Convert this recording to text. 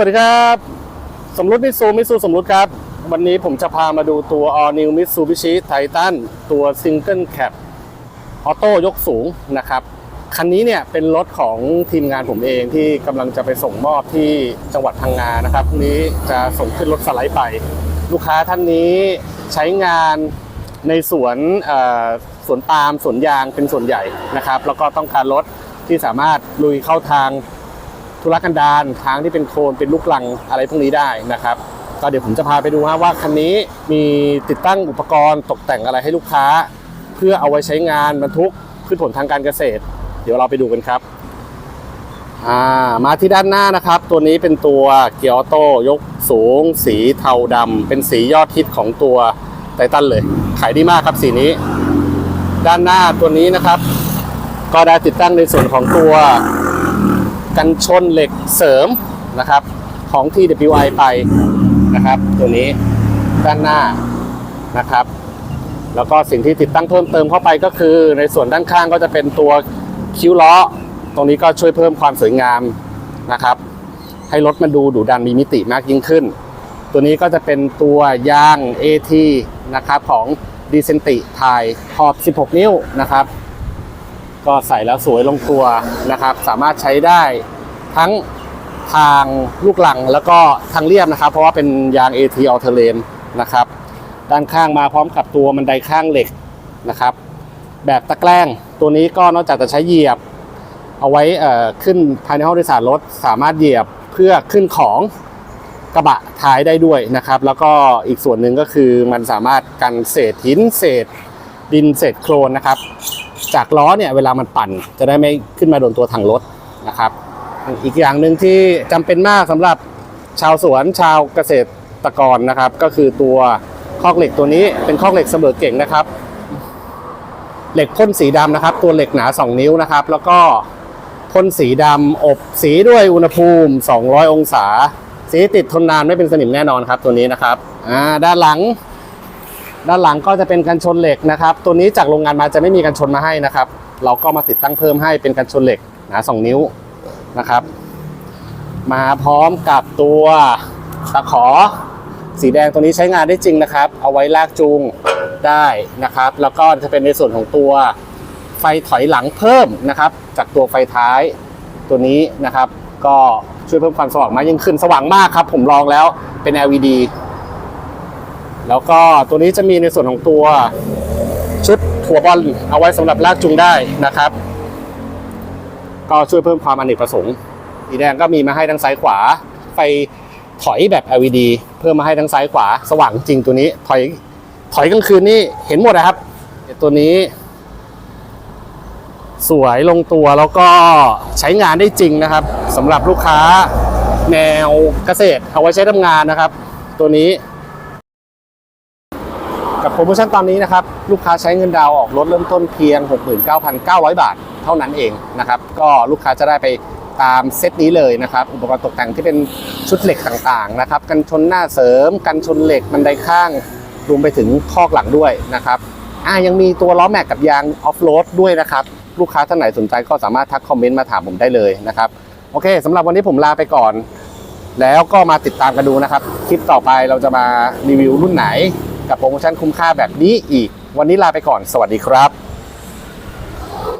สวัสดีครับ สมรุติมิซูมิซูสมรุติครับ วันนี้ผมจะพามาดูตัว All New Mitsubishi Titan ตัว Single Cab ออโต้ยกสูงนะครับ คันนี้เนี่ยเป็นรถของทีมงานผมเองที่กำลังจะไปส่งมอบที่จังหวัดพังงานะครับพรุ่งนี้จะส่งขึ้นรถสไลด์ไป ลูกค้าท่านนี้ใช้งานในสวนสวนปาล์มสวนยางเป็นส่วนใหญ่นะครับ แล้วก็ต้องการรถที่สามารถลุยเข้าทาง ธุรกันดารทางที่เป็นโคลนเป็นลูกลังอะไรพวกนี้ได้นะครับก็เดี๋ยวผมจะพาไปดูฮะว่าคันนี้มีติดตั้งอุปกรณ์ตกแต่งอะไรให้ลูกค้า เพื่อเอาไว้ใช้งานบรรทุกพืชผลทางการเกษตร เดี๋ยวเราไปดูกันครับามาที่ด้านหน้านะครับ ตัวนี้เป็นตัวเกียร์ออโต้ยกสูง สีเทาดำเป็นสียอดฮิตของตัวไททันเลย ขายดีมากครับสีนี้ ด้านหน้าตัวนี้นะครับ ก็ได้ติดตั้งในส่วนของตัว กันชนเหล็กเสริมนะครับ ของ TWI ไปนะครับ ตัวนี้ด้านหน้านะครับ แล้วก็สิ่งที่ติดตั้งเพิ่มเติมเข้าไปก็คือ ในส่วนด้านข้างก็จะเป็นตัวคิ้วล้อ ตรงนี้ก็ช่วยเพิ่มความสวยงามนะครับ ให้รถมันดูดุดันมีมิติมากยิ่งขึ้น ตัวนี้ก็จะเป็นตัวยาง AT นะครับของ d e c e n t i ไทยขอบ 16 นิ้วนะครับ ก็ใส่แล้วสวยลงตัวนะครับ สามารถใช้ได้ทั้งทางลูกหลังแล้วก็ทางเรียบนะครับ เพราะว่าเป็นยาง AT All Terrain นะครับ ด้านข้างมาพร้อมกับตัวบันไดข้างเหล็กนะครับ แบบตะแกรงตัวนี้ก็นอกจากจะใช้เหยียบ เอาไว้อ่อขึ้นภายในห้องโดยสารรถ สามารถเหยียบเพื่อขึ้นของกระบะท้ายได้ด้วยนะครับ แล้วก็อีกส่วนหนึ่งก็คือมันสามารถกันเศษหินเศษดินเศษโคลนนะครับ จากล้อเนี่ยเวลามันปั่นจะได้ไม่ขึ้นมาโดนตัวถังรถนะครับ อีกอย่างหนึ่งที่จำเป็นมากสำหรับชาวสวนชาวเกษตรกรนะครับ ก็คือตัวคอกเหล็กตัวนี้เป็นคอกเหล็กเสมอเก่งนะครับ เหล็กพ่นสีดำนะครับ ตัวเหล็กหนา 2 นิ้วนะครับ แล้วก็พ่นสีดำอบสีด้วยอุณหภูมิ 200 องศา สีติดทนนานไม่เป็นสนิมแน่นอนครับตัวนี้นะครับอ่าด้านหลัง ด้านหลังก็จะเป็นกันชนเหล็กนะครับ ตัวนี้จากโรงงานมาจะไม่มีกันชนมาให้นะครับ เราก็มาติดตั้งเพิ่มให้เป็นกันชนเหล็กหนา2นิ้วนะครับ มาพร้อมกับตัวตะขอ สีแดงตัวนี้ใช้งานได้จริงนะครับ เอาไว้ลากจูงได้นะครับ แล้วก็จะเป็นในส่วนของตัวไฟถอยหลังเพิ่มนะครับ จากตัวไฟท้ายตัวนี้นะครับ ก็ช่วยเพิ่มความสว่างมากยิ่งขึ้นสว่างมากครับ ผมลองแล้วเป็น LED แล้วก็ตัวนี้จะมีในส่วนของตัวชุดหัวบอลเอาไว้สำหรับลากจูงได้นะครับ ก็ช่วยเพิ่มความอเนกประสงค์สีแดงก็มีมาให้ทั้งซ้ายขวา ไฟถอยแบบ LED เพิ่มมาให้ทั้งซ้ายขวาสว่างจริงตัวนี้ ถอยถอยกลางคืนนี่เห็นหมดนะครับ ตัวนี้ สวยลงตัวแล้วก็ใช้งานได้จริงนะครับสำหรับลูกค้าแนวเกษตรเอาไว้ใช้ทำงานนะครับ ตัวนี้ กับโปรโมชั่นตอนนี้นะครับ ลูกค้าใช้เงินดาวออกรถเริ่มต้นเพียง 69,900 บาท เท่านั้นเองนะครับ ก็ลูกค้าจะได้ไปตามเซตนี้เลยนะครับ อุปกรณ์ตกแต่งที่เป็นชุดเหล็กต่างๆนะครับ กันชนหน้าเสริม กันชนเหล็กบันไดข้าง รวมไปถึงคอกหลังด้วยนะครับอ่ายังมีตัวล้อแม็กกับยางออฟโรดด้วยนะครับ ลูกค้าท่านไหนสนใจก็สามารถทักคอมเมนต์มาถามผมได้เลยนะครับโอเคสำหรับวันนี้ผมลาไปก่อน แล้วก็มาติดตามกันดูนะครับ คลิปต่อไปเราจะมารีวิวรุ่นไหน กับโปรโมชั่นคุ้มค่าแบบนี้อีก วันนี้ลาไปก่อนสวัสดีครับ